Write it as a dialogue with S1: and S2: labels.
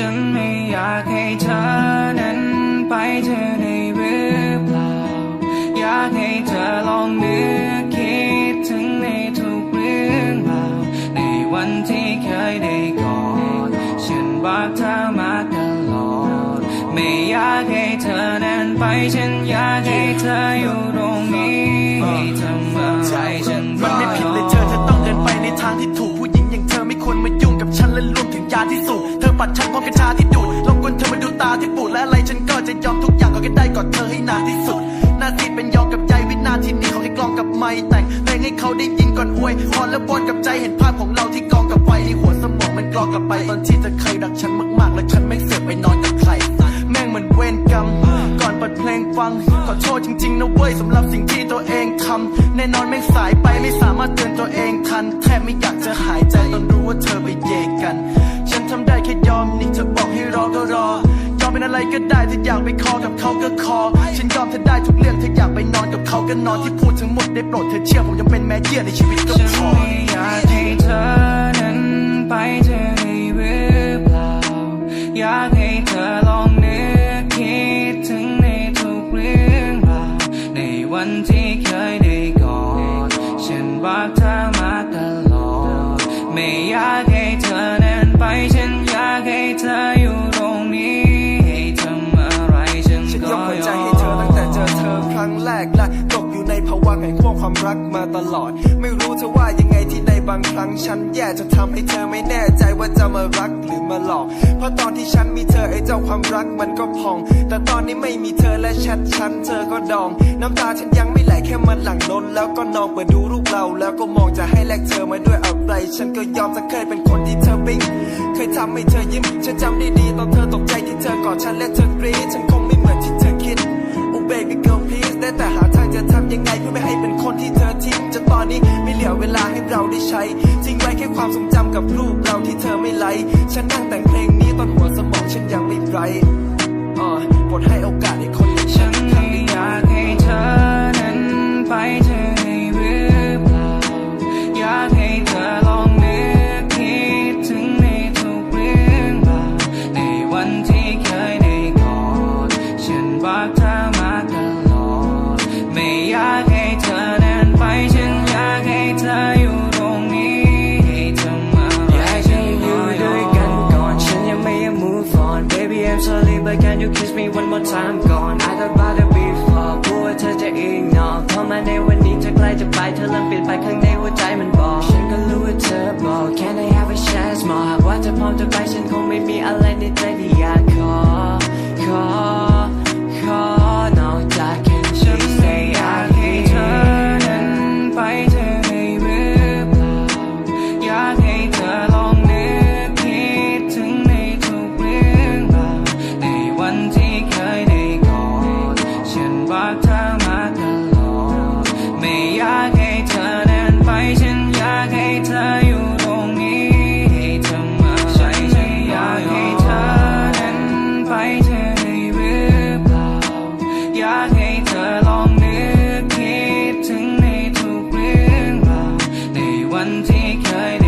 S1: ฉันไม่อยากให้เธอนั้นไปเธอได้หรือเปล่า อยากให้เธอลองนึกคิดถึงในทุกเรื่องราวในวันที่เคยได้กอดฉันบอกเธอมาตลอด ไม่อยากให้เธอนั้นไป ฉันอยากให้เธออยู่ตรงนี้ ใจ
S2: เห็นภาพของเราที่กองกับไฟในหัวสมองมันกรองกลับไปตอนที่เธอเคยรักฉันมากๆ และฉันไม่เสือกไปนอนกับใคร แม่งเหมือนเวรกรรมก่อนเปิดเพลงฟัง ขอโทษจริงๆนะเว้ยสำหรับสิ่งที่ตัวเองทำแน่นอนไม่สายไปไม่สามารถเตือนตัวเองทัน แทบไม่อยากจะหายใจตอนรู้ว่าเธอไปเยกกัน ฉันทำได้แค่ยอมนี่เธอบอกให้รอก็รอ ยอมเป็นอะไรก็ได้ถ้าอยากไปคอกับเขาก็คอ ฉันยอมเธอได้ทุกเรื่องถ้าอยากไปนอนกับ ก็นนอนที่พูดทั้งหมดได้โปรดเธอเชื่อผมยังเป็นแม่เยี่ยในชีวิตก็
S1: ฉัน
S2: พอ
S1: ไม่อยากให้เธอนั้นไปเธอได้หรือเปล่า อยากให้เธอลองนึกคิดถึงในทุกเรื่องราวในวันที่เคยได้กอดฉันบอกเธอมาตลอด ไม่อยากให้เธอนั้นไปฉันอยากให้เธออยู่ตรงนี้ให้ทำอะไรฉัน
S2: ฉันย
S1: ก็
S2: กหัวใจให้เธอตั้งแต่เจอเธอครั้งแรกและ ตกอยู่ในภวังค์แห่งขั้วความรักมาตลอด ไม่รู้เธอว่ายังไงที่ในบางครั้งฉันแย่จนทำให้เธอไม่แน่ใจว่าจะมารักหรือมาหลอก เพราะตอนที่ฉันมีเธอไอ้เจ้าความรักมันก็พอง แต่ตอนนี้ไม่มีเธอและแชทฉันเธอก็ดอง น้ำตาฉันยังไม่ไหลแค่มันหลั่งล้นแล้วก็นองเปิดดูรูปเรา แล้วก็มองจะให้แลกเธอมาด้วยอะไร ฉันก็ยอมจะเคยเป็นคนที่เธอปิ๊งเคยทำให้เธอยิ้มฉันจำได้ดีตอนเธอตกใจที่เธอกอดฉันและเธอกรีดฉันคงไม่เหมือนที่เธอคิดโอ้ baby girl please ได้แต่หาำยังไงเพื่อไม่ให้เป็นคนที่เธอทิ้งจนตอนนี้ไม่เหลือเวลาให้เราได้ใช้ทิ้งไว้แค่ความทรงจำกับรูปเราที่เธอไม่ไลค์ฉันนั่งแต่งเพลงนี้ตอนหัวสมองฉันยังไม่ไรอ่าโปรดให้โอกาสให้คน
S3: but can you kiss me one more time ก่อน I thought about it before กลัวเธอจะ ignore พอมาในวันนี้เธอใกล้จะไป เธอเริ่มเปลี่ยนไปข้างในหัวใจมันบอก ฉันก็รู้ว่าเธอบอก Can I have a chance more หากว่าเธอพร้อมจะไปฉันคงไม่มีอะไรในใจที่อยาก อ
S1: ยากให้เธอลองนึกคิดถึงในทุกเรื่องราวในวันที่เคยได้